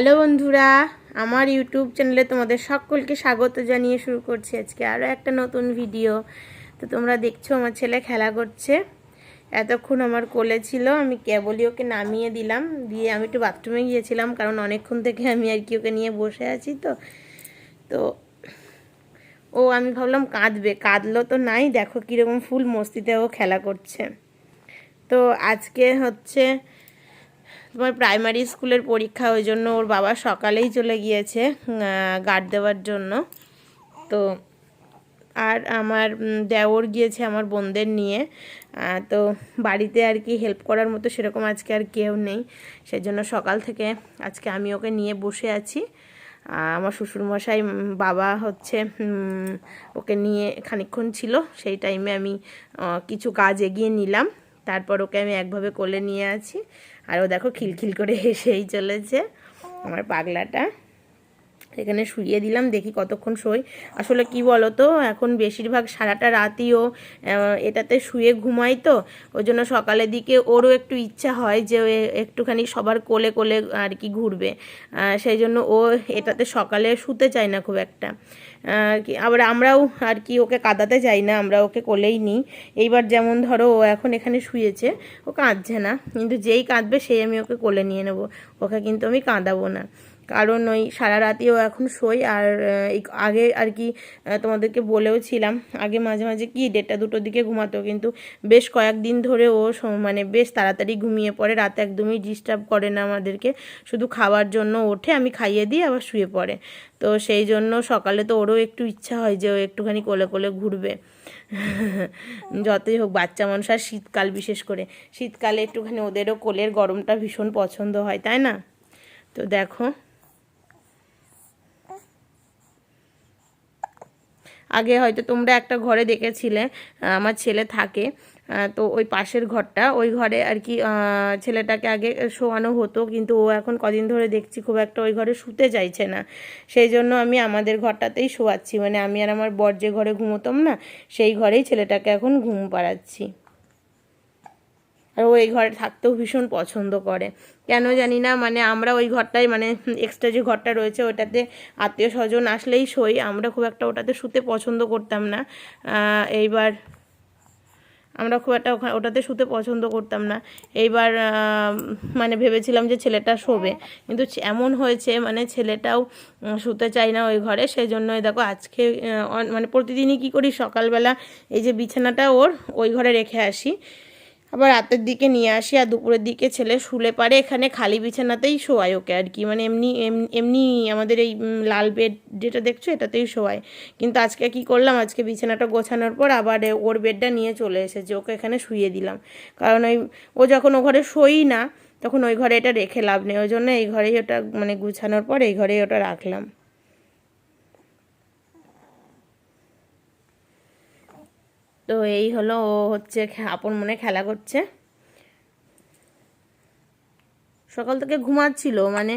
Hello বন্ধুরা, আমার YouTube চ্যানেলে তোমাদের সকলকে স্বাগত জানিয়ে শুরু করছি আজকে আরও একটা নতুন ভিডিও। তো তোমরা দেখছ আমার ছেলে খেলা করছে। এতক্ষণ আমার কোলে ছিল, আমি কেবলই ওকে নামিয়ে দিলাম। দিয়ে আমি একটু বাথরুমে গিয়েছিলাম, কারণ অনেকক্ষণ থেকে আমি আর কি ওকে নিয়ে বসে আছি তো। তো ও, আমি ভাবলাম কাঁদবে, কাঁদলো তো নাই, দেখো কীরকম ফুল মস্তিতে ও খেলা করছে। তো আজকে হচ্ছে তোমার প্রাইমারি স্কুলের পরীক্ষা, ওই জন্য ওর বাবা সকালেই চলে গিয়েছে গার্ড দেওয়ার জন্য। তো আর আমার দেওর গিয়েছে আমার বোনদের নিয়ে। তো বাড়িতে আর কি হেল্প করার মতো সেরকম আজকে আর কেউ নেই। সেজন্য সকাল থেকে আজকে আমি ওকে নিয়ে বসে আছি। আমার শ্বশুরমশাই বাবা হচ্ছে ওকে নিয়ে খানিকক্ষণ ছিল। সেই টাইমে আমি কিছু কাজ এগিয়ে নিলাম। তারপর ওকে আমি একভাবে কোলে নিয়ে আছি। আর ও দেখো খিলখিল করে হেসেই চলেছে, আমার পাগলাটা। এখানে শুইয়ে দিলাম, দেখি কতক্ষণ শোয়। আসলে কি বলো তো এখন বেশিরভাগ সারাটা রাতই ও এটাতে শুয়ে ঘুমাই তো, ওই জন্য সকালের দিকে ওরও একটু ইচ্ছা হয় যে একটুখানি সবার কোলে কোলে আর কি ঘুরবে। সেই জন্য ও এটাতে সকালে শুতে চায় না খুব একটা। কি, আবার আমরাও আর কি ওকে কাঁদাতে চাই না, আমরা ওকে কোলেই নিই। এইবার যেমন ধরো ও এখন এখানে শুয়েছে, ও কাঁদছে না, কিন্তু যেই কাঁদবে সেই আমি ওকে কোলে নিয়ে নেব, ওকে কিন্তু আমি কাঁদাবো না। কারণ ওই সারা রাতিও এখন শোই আর এই আগে আর কি তোমাদেরকে বলেও ছিলাম আগে মাঝে মাঝে কি দেড়টা দুটোর দিকে ঘুমাতো কিন্তু বেশ কয়েকদিন ধরে ও মানে বেশ তাড়াতাড়ি ঘুমিয়ে পড়ে রাতে একদমই ডিস্টার্ব করে না আমাদেরকে শুধু খাওয়ার জন্য ওঠে আমি খাইয়ে দিই আবার শুয়ে পড়ে। তো সেই জন্য সকালে তো ওরও একটু ইচ্ছা হয় যে ও একটুখানি কোলে কোলে ঘুরবে। যতই হোক বাচ্চা মানুষ আর শীতকাল বিশেষ করে শীতকালে একটুখানি ওদেরও কোলের গরমটা ভীষণ পছন্দ হয় তাই না? তো দেখো আগে হয়তো তোমরা একটা ঘরে দেখেছিলে আমার ছেলে থাকে তো ওই পাশের ঘরটা, ওই ঘরে আর কি ছেলেটাকে আগে শোয়ানো হতো, কিন্তু ও এখন কদিন ধরে দেখছি খুব একটা ওই ঘরে শুতে চাইছে না। সেই জন্য আমি আমাদের ঘরটাতেই শোয়াচ্ছি মানে আমি আর আমার বর যে ঘরে ঘুমোতাম না, সেই ঘরেই ছেলেটাকে এখন ঘুম পাড়াচ্ছি। আর ও এই ঘরে থাকতেও ভীষণ পছন্দ করে। কেন জানি না মানে আমরা ওই ঘরটাই মানে এক্সট্রা যে ঘরটা রয়েছে ওটাতে আত্মীয় স্বজন আসলেই শোই আমরা খুব একটা ওটাতে শুতে পছন্দ করতাম না। এইবার আমরা খুব একটা ওটাতে শুতে পছন্দ করতাম না। এইবার মানে ভেবেছিলাম যে ছেলেটা শোবে। কিন্তু এমন হয়েছে মানে ছেলেটাও শুতে চায় না ওই ঘরে। সেই জন্যই দেখো আজকে মানে প্রতিদিনই কী করি? সকালবেলা এই যে বিছানাটা ওর, ওই ঘরে রেখে আসি। আবার রাতের দিকে নিয়ে আসি আর দুপুরের দিকে ছেলে শুলে পারে, এখানে খালি বিছানাতেই শোয়ায় ওকে আর কি। মানে এমনি এম- এমনি আমাদের এই লাল বেড যেটা দেখছ এটাতেই শোয়ায় কিন্তু আজকে কি করলাম? আজকে বিছানাটা গোছানোর পর আবার ওর বেডটা নিয়ে চলে এসেছে, ওকে এখানে শুইয়ে দিলাম। কারণ ওই, ও যখন ও ঘরে শোই না, তখন ওই ঘরে এটা রেখে লাভ নেই। ওই জন্য এই ঘরেই ওটা মানে গুছানোর পর এই ঘরেই ওটা রাখলাম। তো এই হলো ও হচ্ছে আপন মনে খেলা করছে। সকাল থেকে ঘুমাচ্ছিল মানে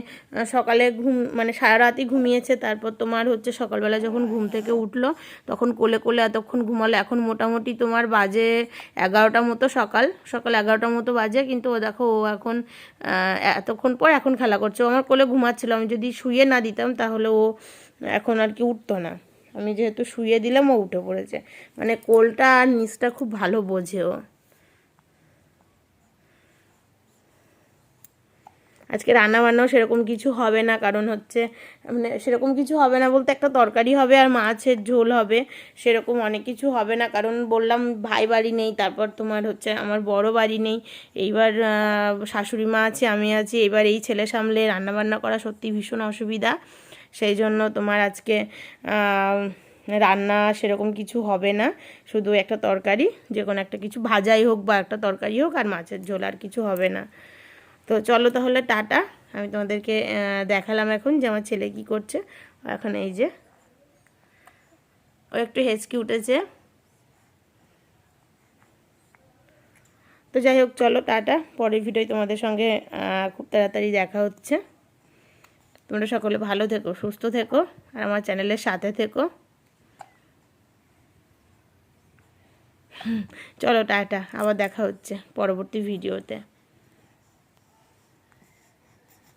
সকালে ঘুম মানে সারা রাতই ঘুমিয়েছে, তারপর তোমার হচ্ছে সকালবেলা যখন ঘুম থেকে উঠল, তখন কোলে কোলে এতক্ষণ ঘুমালো। এখন মোটামুটি তোমার বাজে এগারোটা মতো সকাল সকাল এগারোটার মতো বাজে, কিন্তু ও দেখো, ও এখন এতক্ষণ পর এখন খেলা করছে। ও আমার কোলে ঘুমাচ্ছিল, আমি যদি শুয়ে না দিতাম, তাহলে ও এখন আর কি উঠতো না। আমি যেহেতু শুয়ে দিলাম, ও উঠে পড়েছে। মানে কোলটা আর নিচটা খুব ভালো বোঝে ও। আজকে রান্না বান্নাও সেরকম কিছু হবে না, কারণ হচ্ছে মানে সেরকম কিছু হবে না বলতে একটা তরকারি হবে আর মাছের ঝোল হবে, সেরকম অনেক কিছু হবে না। কারণ বললাম, ভাই বাড়ি নেই, তারপর তোমার হচ্ছে আমার বড় বাড়ি নেই। এইবার শাশুড়ি মা আছে, আমি আছি, এবার এই ছেলে সামলে রান্নাবান্না করা সত্যি ভীষণ অসুবিধা। সেই জন্য তোমার আজকে রান্না সেরকম কিছু হবে না। শুধু একটা তরকারি, যে কোনো একটা কিছু, ভাজাই হোক বা একটা তরকারি হোক আর মাছের ঝোল আর কিছু হবে না। তো চলো তাহলে টাটা। আমি তোমাদেরকে দেখালাম এখন যে আমার ছেলে কি করছে। এখন এই যে, ও একটু হেঁচকি উঠেছে। তো যাই হোক, চলো টাটা। পরের ভিডিও তোমাদের সঙ্গে খুব তাড়াতাড়ি দেখা হচ্ছে। তোমরা সকলে ভালো থেকো, সুস্থ থেকো, আর আমার চ্যানেলের সাথে থেকো। চলো, টাটা, আবার দেখা হচ্ছে পরবর্তী ভিডিওতে।